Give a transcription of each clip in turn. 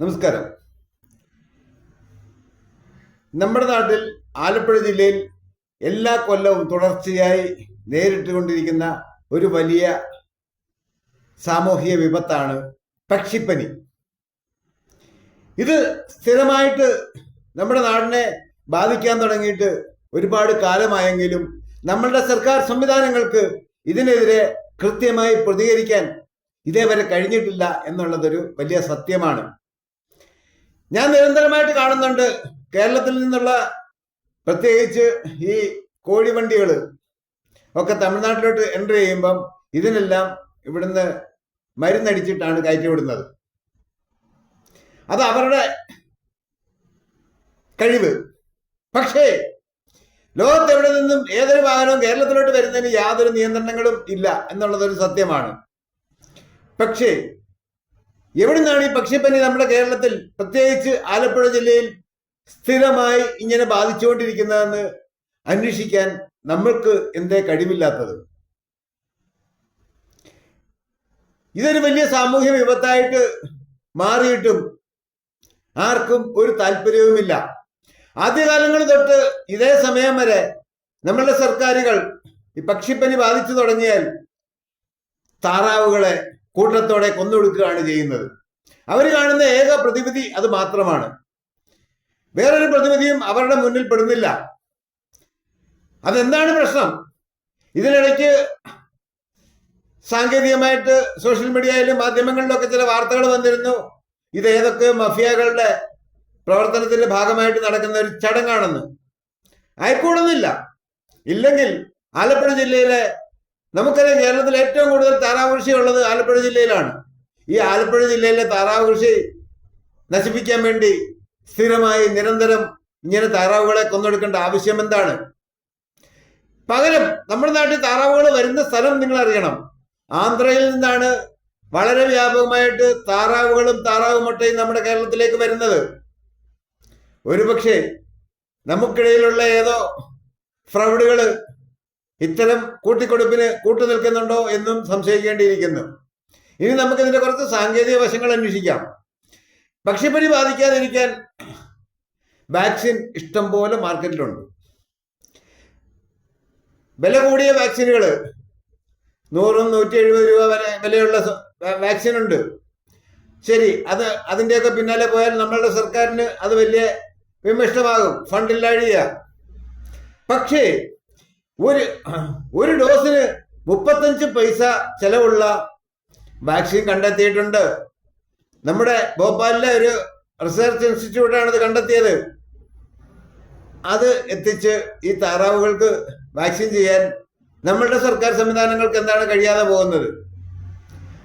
നമസ്കാരം. നമ്മുടെ നാട്ടിൽ ആലപ്പുഴ ജില്ലയിൽ എല്ലാ കൊല്ലവും തുടർച്ചയായി നേരിട്ടുകൊണ്ടിരിക്കുന്ന ഒരു വലിയ സാമൂഹിക വിപത്താണ് പക്ഷിപ്പനി. ഇത് സ്ഥിരമായിട്ട് നമ്മുടെ നാടിനെ ബാധിക്കാൻ തുടങ്ങിയിട്ട് ഒരുപാട് കാലമായെങ്കിലും നമ്മളുടെ സർക്കാർ സംവിധാനങ്ങൾക്ക് ഇതിനെതിരെ കൃത്യമായി പ്രതികരിക്കാൻ ഇതേവരെ കഴിഞ്ഞിട്ടില്ല എന്നുള്ളതൊരു വലിയ സത്യമാണ്. ഞാൻ നിരന്തരമായിട്ട് കാണുന്നുണ്ട് കേരളത്തിൽ നിന്നുള്ള പ്രത്യേകിച്ച് ഈ കോഴിവണ്ടികൾ ഒക്കെ തമിഴ്നാട്ടിലോട്ട് എന്റർ ചെയ്യുമ്പം ഇതിനെല്ലാം ഇവിടുന്ന് മരുന്നടിച്ചിട്ടാണ് കയറ്റിവിടുന്നത്. അത് അവരുടെ കഴിവ്. പക്ഷേ ലോകത്ത് എവിടെ നിന്നും ഏതൊരു വാഹനവും കേരളത്തിലോട്ട് വരുന്നതിന് യാതൊരു നിയന്ത്രണങ്ങളും ഇല്ല എന്നുള്ളതൊരു സത്യമാണ്. പക്ഷേ എവിടെ നിന്നാണ് ഈ പക്ഷിപ്പനി നമ്മുടെ കേരളത്തിൽ പ്രത്യേകിച്ച് ആലപ്പുഴ ജില്ലയിൽ സ്ഥിരമായി ഇങ്ങനെ ബാധിച്ചുകൊണ്ടിരിക്കുന്നതെന്ന് അന്വേഷിക്കാൻ നമ്മൾക്ക് എന്തേ കഴിവില്ലാത്തത്? ഇതൊരു വലിയ സാമൂഹ്യ വിപത്തായിട്ട് മാറിയിട്ടും ആർക്കും ഒരു താല്പര്യവുമില്ല. ആദ്യകാലങ്ങൾ തൊട്ട് ഇതേ സമയം വരെ നമ്മളുടെ സർക്കാരുകൾ ഈ പക്ഷിപ്പനി ബാധിച്ചു തുടങ്ങിയാൽ താറാവുകളെ കൂട്ടത്തോടെ കൊന്നൊടുക്കുകയാണ് ചെയ്യുന്നത്. അവർ കാണുന്ന ഏക പ്രതിവിധി അത് മാത്രമാണ്. വേറൊരു പ്രതിവിധിയും അവരുടെ മുന്നിൽ പെടുന്നില്ല. അതെന്താണ് പ്രശ്നം? ഇതിനിടയ്ക്ക് സാങ്കേതികമായിട്ട് സോഷ്യൽ മീഡിയയിലും മാധ്യമങ്ങളിലൊക്കെ ചില വാർത്തകൾ വന്നിരുന്നു. ഇത് ഏതൊക്കെ മഫിയകളുടെ പ്രവർത്തനത്തിന്റെ ഭാഗമായിട്ട് നടക്കുന്ന ഒരു ചടങ്ങാണെന്ന്. അയക്കൂടുന്നില്ല ഇല്ലെങ്കിൽ ആലപ്പുഴ ജില്ലയിലെ നമുക്കറിയാം കേരളത്തിൽ ഏറ്റവും കൂടുതൽ താറാവ് കൃഷി ഉള്ളത് ആലപ്പുഴ ജില്ലയിലാണ്. ഈ ആലപ്പുഴ ജില്ലയിലെ താറാവ് കൃഷി നശിപ്പിക്കാൻ വേണ്ടി സ്ഥിരമായി നിരന്തരം ഇങ്ങനെ താറാവുകളെ കൊന്നെടുക്കേണ്ട ആവശ്യം എന്താണ്? പകരം നമ്മുടെ നാട്ടിൽ താറാവുകൾ വരുന്ന സ്ഥലം നിങ്ങൾ അറിയണം ആന്ധ്രയിൽ നിന്നാണ് വളരെ വ്യാപകമായിട്ട് താറാവുകളും താറാവ് മുട്ടയും നമ്മുടെ കേരളത്തിലേക്ക് വരുന്നത്. ഒരുപക്ഷെ നമുക്കിടയിലുള്ള ഏതോ ഫ്രൗഡുകൾ ഇത്തരം കൂട്ടിക്കൊടുപ്പിന് കൂട്ടു നിൽക്കുന്നുണ്ടോ എന്നും സംശയിക്കേണ്ടിയിരിക്കുന്നു. ഇനി നമുക്കിതിന്റെ കുറച്ച് സാങ്കേതിക വശങ്ങൾ അന്വേഷിക്കാം. പക്ഷിപ്പനി ബാധിക്കാതിരിക്കാൻ വാക്സിൻ ഇഷ്ടം പോലെ മാർക്കറ്റിലുണ്ട്. വില കൂടിയ വാക്സിനുകൾ നൂറും നൂറ്റി എഴുപത് രൂപ വരെ വിലയുള്ള വാക്സിൻ ഉണ്ട് ശരി അത് അതിന്റെയൊക്കെ പിന്നാലെ പോയാൽ നമ്മളുടെ സർക്കാരിന് അത് വലിയ വിമിഷ്ടമാകും ഫണ്ടില്ലാഴിയ പക്ഷേ ഒരു ഒരു ഡോസിന് മുപ്പത്തഞ്ച് പൈസ ചെലവുള്ള വാക്സിൻ കണ്ടെത്തിയിട്ടുണ്ട്. നമ്മുടെ ഭോപ്പാലിലെ ഒരു റിസർച്ച് ഇൻസ്റ്റിറ്റ്യൂട്ടാണ് ഇത് കണ്ടെത്തിയത്. അത് എത്തിച്ച് ഈ താറാവുകൾക്ക് വാക്സിൻ ചെയ്യാൻ നമ്മളുടെ സർക്കാർ സംവിധാനങ്ങൾക്ക് എന്താണ് കഴിയാതെ പോകുന്നത്?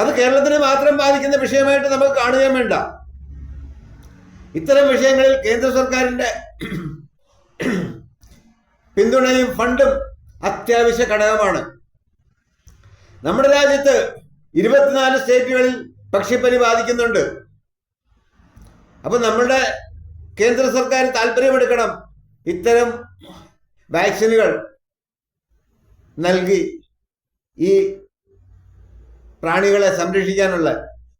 അത് കേരളത്തിന് മാത്രം ബാധിക്കുന്ന വിഷയമായിട്ട് നമുക്ക് കാണുകയും വേണ്ട. ഇത്തരം വിഷയങ്ങളിൽ കേന്ദ്ര സർക്കാരിന്റെ പിന്തുണയും ഫണ്ടും അത്യാവശ്യ ഘടകമാണ്. നമ്മുടെ രാജ്യത്ത് ഇരുപത്തിനാല് സ്റ്റേറ്റുകളിൽ പക്ഷിപ്പനി ബാധിക്കുന്നുണ്ട്. അപ്പൊ നമ്മളുടെ കേന്ദ്ര സർക്കാർ താല്പര്യമെടുക്കണം ഇത്തരം വാക്സിനുകൾ നൽകി ഈ പ്രാണികളെ സംരക്ഷിക്കാനുള്ള.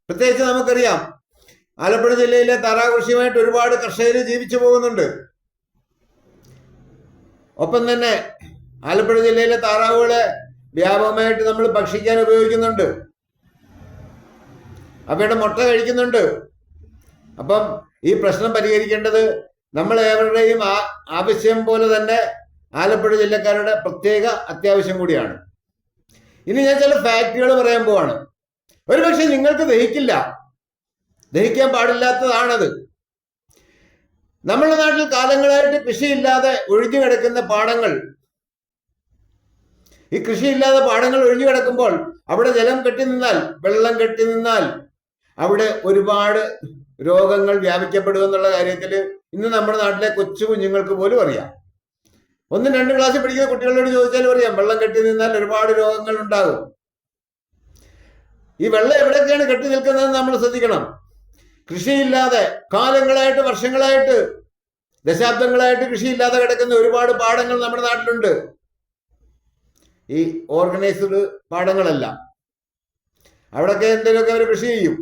പ്രത്യേകിച്ച് നമുക്കറിയാം ആലപ്പുഴ ജില്ലയിലെ താറാകൃഷിയുമായിട്ട് ഒരുപാട് കർഷകർ ജീവിച്ചു പോകുന്നുണ്ട്. ഒപ്പം തന്നെ ആലപ്പുഴ ജില്ലയിലെ താറാവുകളെ വ്യാപകമായിട്ട് നമ്മൾ ഭക്ഷിക്കാൻ ഉപയോഗിക്കുന്നുണ്ട്. അവയുടെ മുട്ട കഴിക്കുന്നുണ്ട്. അപ്പം ഈ പ്രശ്നം പരിഹരിക്കേണ്ടത് നമ്മൾ ഏവരുടെയും ആവശ്യം പോലെ തന്നെ ആലപ്പുഴ ജില്ലക്കാരുടെ പ്രത്യേക അത്യാവശ്യം കൂടിയാണ്. ഇനി ഞാൻ ചില ഫാക്റ്റുകൾ പറയാൻ പോവാണ്. ഒരുപക്ഷെ നിങ്ങൾക്ക് ദഹിക്കില്ല. ദഹിക്കാൻ പാടില്ലാത്തതാണത്. നമ്മുടെ നാട്ടിൽ കാലങ്ങളായിട്ട് കൃഷിയില്ലാതെ ഒഴിഞ്ഞു കിടക്കുന്ന പാടങ്ങൾ ഈ കൃഷിയില്ലാതെ പാടങ്ങൾ ഒഴിഞ്ഞു കിടക്കുമ്പോൾ അവിടെ ജലം കെട്ടി നിന്നാൽ വെള്ളം കെട്ടി നിന്നാൽ അവിടെ ഒരുപാട് രോഗങ്ങൾ വ്യാപിക്കപ്പെടും എന്നുള്ള കാര്യത്തിൽ ഇന്ന് നമ്മുടെ നാട്ടിലെ കൊച്ചു കുഞ്ഞുങ്ങൾക്ക് പോലും അറിയാം. ഒന്നും രണ്ട് ക്ലാസ്സിൽ പഠിക്കുന്ന കുട്ടികളോട് ചോദിച്ചാലും അറിയാം വെള്ളം കെട്ടി നിന്നാൽ ഒരുപാട് രോഗങ്ങൾ ഉണ്ടാകും. ഈ വെള്ളം എവിടെയൊക്കെയാണ് കെട്ടി നിൽക്കുന്നതെന്ന് നമ്മൾ ശ്രദ്ധിക്കണം. കൃഷിയില്ലാതെ കാലങ്ങളായിട്ട് വർഷങ്ങളായിട്ട് ദശാബ്ദങ്ങളായിട്ട് കൃഷിയില്ലാതെ കിടക്കുന്ന ഒരുപാട് പാടങ്ങൾ നമ്മുടെ നാട്ടിലുണ്ട്. ഈ ഓർഗനൈസ്ഡ് പാടങ്ങളല്ല. അവിടെയൊക്കെ എന്തെങ്കിലുമൊക്കെ അവർ കൃഷി ചെയ്യും.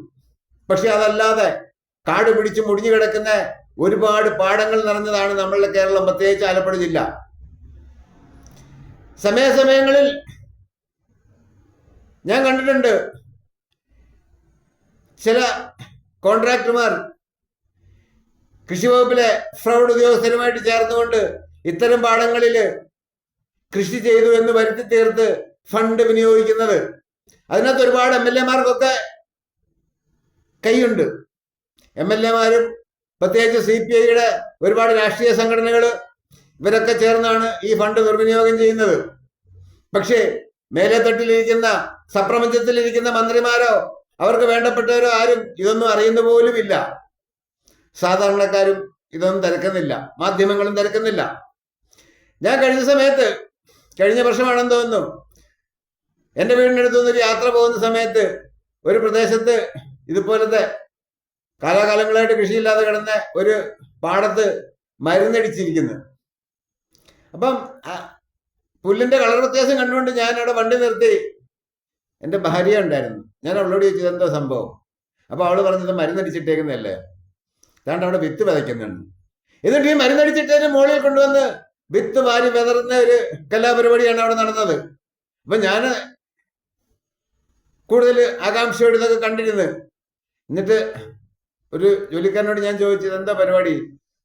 പക്ഷെ അതല്ലാതെ കാട് പിടിച്ച് മുടിഞ്ഞു കിടക്കുന്ന ഒരുപാട് പാടങ്ങൾ നിറഞ്ഞതാണ് നമ്മളുടെ കേരളം. പ്രത്യേകിച്ച് ആലപ്പുഴ ജില്ല. സമയാസമയങ്ങളിൽ ഞാൻ കണ്ടിട്ടുണ്ട് ചില കോൺട്രാക്ടർമാർ കൃഷി വകുപ്പിലെ ഫ്രൗഡ് ഉദ്യോഗസ്ഥരുമായിട്ട് ചേർന്നുകൊണ്ട് ഇത്തരം പാടങ്ങളിൽ കൃഷി ചെയ്തു എന്ന് വരുത്തി തീർത്ത് ഫണ്ട് വിനിയോഗിക്കുന്നത്. അതിനകത്ത് ഒരുപാട് എം എൽ എമാർക്കൊക്കെ കൈയുണ്ട്. എം എൽ എമാരും പ്രത്യേകിച്ച് സി പി ഐയുടെ ഒരുപാട് രാഷ്ട്രീയ സംഘടനകൾ ഇവരൊക്കെ ചേർന്നാണ് ഈ ഫണ്ട് ദുർവിനിയോഗം ചെയ്യുന്നത്. പക്ഷേ മേലെത്തട്ടിലിരിക്കുന്ന സപ്രപഞ്ചത്തിലിരിക്കുന്ന മന്ത്രിമാരോ അവർക്ക് വേണ്ടപ്പെട്ടവരോ ആരും ഇതൊന്നും അറിയുന്ന പോലുമില്ല സാധാരണക്കാരും ഇതൊന്നും തിരക്കുന്നില്ല. മാധ്യമങ്ങളും തിരക്കുന്നില്ല. ഞാൻ കഴിഞ്ഞ സമയത്ത് കഴിഞ്ഞ വർഷമാണെന്ന് തോന്നുന്നു. എന്റെ വീടിനടുത്ത് നിന്ന് യാത്ര പോകുന്ന സമയത്ത് ഒരു പ്രദേശത്ത് ഇതുപോലത്തെ കാലാകാലങ്ങളായിട്ട് കൃഷിയില്ലാതെ കിടന്ന ഒരു പാടത്ത് മരുന്നടിച്ചിരിക്കുന്നു. അപ്പം പുല്ലിന്റെ കളർ വ്യത്യാസം കണ്ടുകൊണ്ട് ഞാൻ അവിടെ വണ്ടി നിർത്തി എന്റെ ഭാര്യ ഉണ്ടായിരുന്നു. ഞാൻ അവളോട് ചോദിച്ചത് എന്തോ സംഭവം? അപ്പോൾ അവൾ പറഞ്ഞത് മരുന്നടിച്ചിട്ടേക്കുന്നതല്ലേ. അതാണ്ട് അവിടെ വിത്ത് വിതയ്ക്കുന്നുണ്ട്. എന്നിട്ട് ഈ മരുന്നടിച്ചിട്ടതിന് മുകളിൽ കൊണ്ടുവന്ന് വിത്ത് വാരി വിതറുന്ന ഒരു കലാപരിപാടിയാണ് അവിടെ നടന്നത്. അപ്പൊ ഞാൻ കൂടുതൽ ആകാംക്ഷയോട് ഇതൊക്കെ കണ്ടിരുന്നു. എന്നിട്ട് ഒരു ജോലിക്കാരനോട് ഞാൻ ചോദിച്ചത് എന്താ പരിപാടി?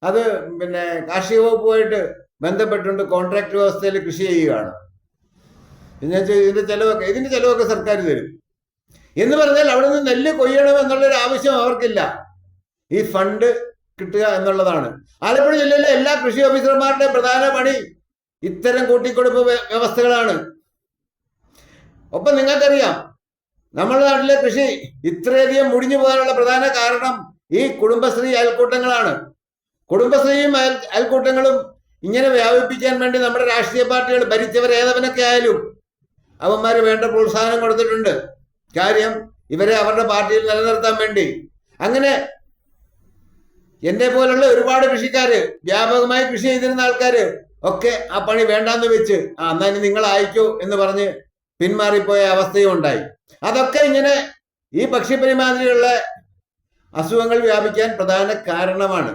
അത് പിന്നെ കാർഷിക വകുപ്പുമായിട്ട് ബന്ധപ്പെട്ടുകൊണ്ട് കോൺട്രാക്ട് വ്യവസ്ഥയിൽ കൃഷി ചെയ്യുകയാണ്. ഞാൻ ചോദിച്ചു ഇതിന്റെ ചെലവൊക്കെ ഇതിന്റെ ചെലവൊക്കെ സർക്കാർ തരും. എന്ന് പറഞ്ഞാൽ അവിടെ നിന്ന് നെല്ല് കൊയ്യണം എന്നുള്ളൊരു ആവശ്യം അവർക്കില്ല. ഈ ഫണ്ട് കിട്ടുക എന്നുള്ളതാണ്. ആലപ്പുഴ ജില്ലയിലെ എല്ലാ കൃഷി ഓഫീസർമാരുടെ പ്രധാന പണി ഇത്തരം കൂട്ടിക്കൊടുപ്പ് വ്യ- വ്യവസ്ഥകളാണ്. ഒപ്പം നിങ്ങൾക്കറിയാം നമ്മുടെ നാട്ടിലെ കൃഷി ഇത്രയധികം മുടിഞ്ഞു പോകാനുള്ള പ്രധാന കാരണം ഈ കുടുംബശ്രീ അയൽക്കൂട്ടങ്ങളാണ്. കുടുംബശ്രീയും അയൽ അയൽക്കൂട്ടങ്ങളും ഇങ്ങനെ വ്യാപിപ്പിക്കാൻ വേണ്ടി നമ്മുടെ രാഷ്ട്രീയ പാർട്ടികൾ ഭരിച്ചവർ ഏതവനൊക്കെ ആയാലും അവന്മാര് വേണ്ട പ്രോത്സാഹനം കൊടുത്തിട്ടുണ്ട്. കാര്യം ഇവരെ അവരുടെ പാർട്ടിയിൽ നിലനിർത്താൻ വേണ്ടി. അങ്ങനെ എന്നെ പോലുള്ള ഒരുപാട് കൃഷിക്കാര് വ്യാപകമായി കൃഷി ചെയ്തിരുന്ന ആൾക്കാര് ഒക്കെ ആ പണി വേണ്ടാന്ന് വെച്ച് ആ എന്നാ ഇനി നിങ്ങൾ അയക്കൂ എന്ന് പറഞ്ഞ് പിന്മാറിപ്പോയ അവസ്ഥയും ഉണ്ടായി. അതൊക്കെ ഇങ്ങനെ ഈ പക്ഷിപ്പരിമാതിരിയുള്ള അസുഖങ്ങൾ വ്യാപിക്കാൻ പ്രധാന കാരണമാണ്.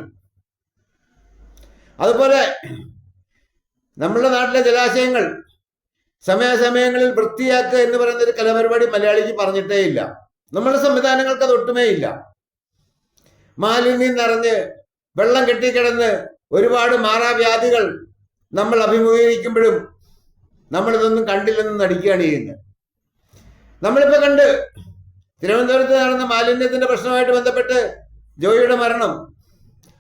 അതുപോലെ നമ്മുടെ നാട്ടിലെ ജലാശയങ്ങൾ സമയാസമയങ്ങളിൽ വൃത്തിയാക്കുക എന്ന് പറയുന്ന ഒരു കലപരിപാടി മലയാളിക്ക് പറഞ്ഞിട്ടേ ഇല്ല നമ്മുടെ സംവിധാനങ്ങൾക്ക് അത് ഒട്ടുമേ ഇല്ല മാലിന്യം നിറഞ്ഞ് വെള്ളം കെട്ടിക്കിടന്ന് ഒരുപാട് മാറാവ്യാധികൾ നമ്മൾ അഭിമുഖീകരിക്കുമ്പോഴും നമ്മളിതൊന്നും കണ്ടില്ലെന്ന് നടിക്കുകയാണ് ചെയ്യുന്നത്. നമ്മളിപ്പോ കണ്ട് തിരുവനന്തപുരത്ത് നടന്ന മാലിന്യത്തിന്റെ പ്രശ്നമായിട്ട് ബന്ധപ്പെട്ട് ജോയിയുടെ മരണം.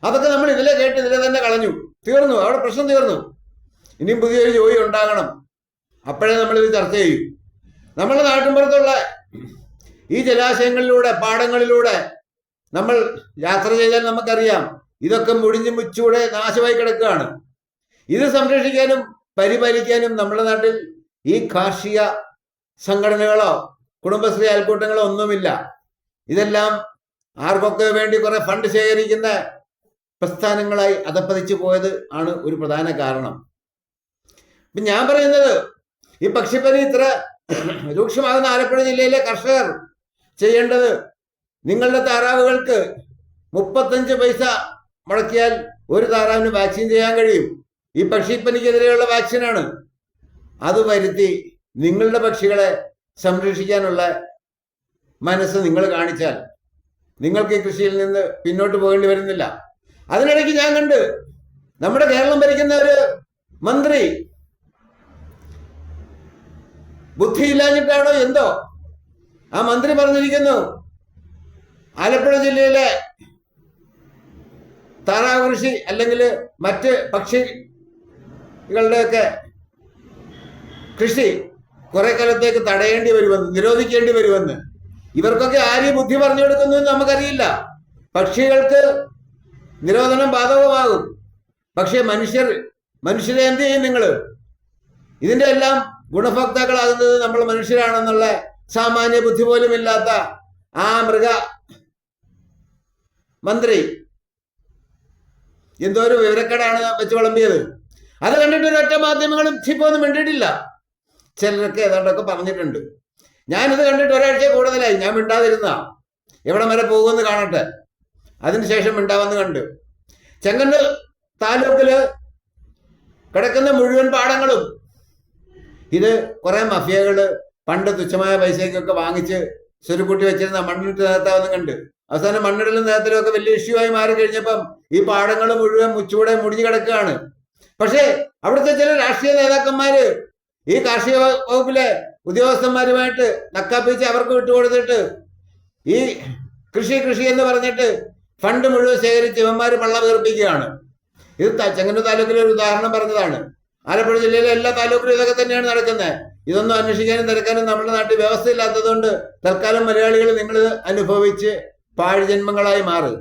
അതൊക്കെ നമ്മൾ ഇതിലെ കേട്ട് ഇതിലെ തന്നെ കളഞ്ഞു. തീർന്നു. അവിടെ പ്രശ്നം തീർന്നു. ഇനിയും പുതിയൊരു ജോലി ഉണ്ടാകണം. അപ്പോഴേ നമ്മളിത് ചർച്ച ചെയ്യും. നമ്മുടെ നാട്ടിൻപുറത്തുള്ള ഈ ജലാശയങ്ങളിലൂടെ പാടങ്ങളിലൂടെ നമ്മൾ യാത്ര ചെയ്താൽ നമുക്കറിയാം ഇതൊക്കെ മുടിഞ്ഞു മുച്ചൂടെ നാശമായി കിടക്കുകയാണ്. ഇത് സംരക്ഷിക്കാനും പരിപാലിക്കാനും നമ്മുടെ നാട്ടിൽ ഈ കാർഷിക സംഘടനകളോ കുടുംബശ്രീ അയൽക്കൂട്ടങ്ങളോ ഒന്നുമില്ല. ഇതെല്ലാം ആർക്കൊക്കെ വേണ്ടി കുറെ ഫണ്ട് ശേഖരിക്കുന്ന പ്രസ്ഥാനങ്ങളായി അതപ്പതിച്ചു പോയത് ആണ് ഒരു പ്രധാന കാരണം. ഇപ്പൊ ഞാൻ പറയുന്നത് ഈ പക്ഷിപ്പനി ഇത്ര രൂക്ഷമാകുന്ന ആലപ്പുഴ ജില്ലയിലെ കർഷകർ ചെയ്യേണ്ടത് നിങ്ങളുടെ താറാവുകൾക്ക് മുപ്പത്തഞ്ച് പൈസ മുടക്കിയാൽ ഒരു താറാവിന് വാക്സിൻ ചെയ്യാൻ കഴിയും. ഈ പക്ഷിപ്പനിക്കെതിരെയുള്ള വാക്സിനാണ് അത് വരുത്തി നിങ്ങളുടെ പക്ഷികളെ സംരക്ഷിക്കാനുള്ള മനസ്സ് നിങ്ങൾ കാണിച്ചാൽ നിങ്ങൾക്ക് ഈ കൃഷിയിൽ നിന്ന് പിന്നോട്ട് പോകേണ്ടി വരുന്നില്ല. അതിനിടയ്ക്ക് ഞാൻ കണ്ട് നമ്മുടെ കേരളം ഭരിക്കുന്ന ഒരു മന്ത്രി ബുദ്ധിയില്ലാഞ്ഞിട്ടാണോ എന്തോ ആ മന്ത്രി പറഞ്ഞിരിക്കുന്നു ആലപ്പുഴ ജില്ലയിലെ താറാകൃഷി അല്ലെങ്കിൽ മറ്റ് പക്ഷികളുടെയൊക്കെ കൃഷി കുറെ കാലത്തേക്ക് തടയേണ്ടി വരുമെന്ന് നിരോധിക്കേണ്ടി വരുമെന്ന്. ഇവർക്കൊക്കെ ആര് ബുദ്ധി പറഞ്ഞു കൊടുക്കുന്നു നമുക്കറിയില്ല. പക്ഷികൾക്ക് നിരോധനം ബാധകമാകും. പക്ഷെ മനുഷ്യർ മനുഷ്യരെ എന്ത് ചെയ്യും നിങ്ങൾ ഇതിന്റെ എല്ലാം ഗുണഭോക്താക്കളാകുന്നത് നമ്മൾ മനുഷ്യരാണെന്നുള്ള സാമാന്യ ബുദ്ധി പോലും ഇല്ലാത്ത ആ മൃഗ മന്ത്രി. എന്തോ ഒരു വിവരക്കേടാണ് വെച്ച് വിളമ്പിയത്. അത് കണ്ടിട്ട് ഒരൊറ്റ മാധ്യമങ്ങളും ഇപ്പൊന്നും മിണ്ടിയിട്ടില്ല. ചിലരൊക്കെ ഏതാണ്ടൊക്കെ പറഞ്ഞിട്ടുണ്ട്. ഞാനിത് കണ്ടിട്ട് ഒരാഴ്ച കൂടുതലായി. ഞാൻ മിണ്ടാതിരുന്ന. എവിടം വരെ പോകുമെന്ന് കാണട്ടെ. അതിനുശേഷം മിണ്ടാവെന്ന് കണ്ടു. ചെങ്ങന്നൂർ താലൂക്കിൽ കിടക്കുന്ന മുഴുവൻ പാടങ്ങളും ഇത് കുറെ മഫിയകൾ പണ്ട് തുച്ഛമായ പൈസയ്ക്കൊക്കെ വാങ്ങിച്ച് സ്വരുക്കൂട്ടി വെച്ചിരുന്ന മണ്ണിട്ട് നികത്താവെന്ന് കണ്ട്. അവസാനം മണ്ണിടലും നേരത്തിലും ഒക്കെ വലിയ ഇഷ്യൂ ആയി മാറി കഴിഞ്ഞപ്പം ഈ പാടങ്ങൾ മുഴുവൻ മുച്ചൂടെ മുടിഞ്ഞു കിടക്കുകയാണ്. പക്ഷേ അവിടുത്തെ ചില രാഷ്ട്രീയ നേതാക്കന്മാര് ഈ കാർഷിക വകുപ്പിലെ ഉദ്യോഗസ്ഥന്മാരുമായിട്ട് നക്കാപ്പിച്ച് അവർക്ക് വിട്ടുകൊടുത്തിട്ട് ഈ കൃഷി കൃഷി എന്ന് പറഞ്ഞിട്ട് ഫണ്ട് മുഴുവൻ ശേഖരിച്ച് ഇവന്മാര് പള്ള വീർപ്പിക്കുകയാണ്. ഇത് ചെങ്ങന്നൂർ താലൂക്കിലെ ഒരു ഉദാഹരണം പറഞ്ഞതാണ്. ആലപ്പുഴ ജില്ലയിലെ എല്ലാ താലൂക്കിലും ഇതൊക്കെ തന്നെയാണ് നടക്കുന്നത്. ഇതൊന്നും അന്വേഷിക്കാനും തിരക്കാനും നമ്മുടെ നാട്ടിൽ വ്യവസ്ഥയില്ലാത്തതുകൊണ്ട് തൽക്കാലം മലയാളികൾ നിങ്ങൾ അനുഭവിച്ച് പാഴ്ജന്മങ്ങളായി മാറും.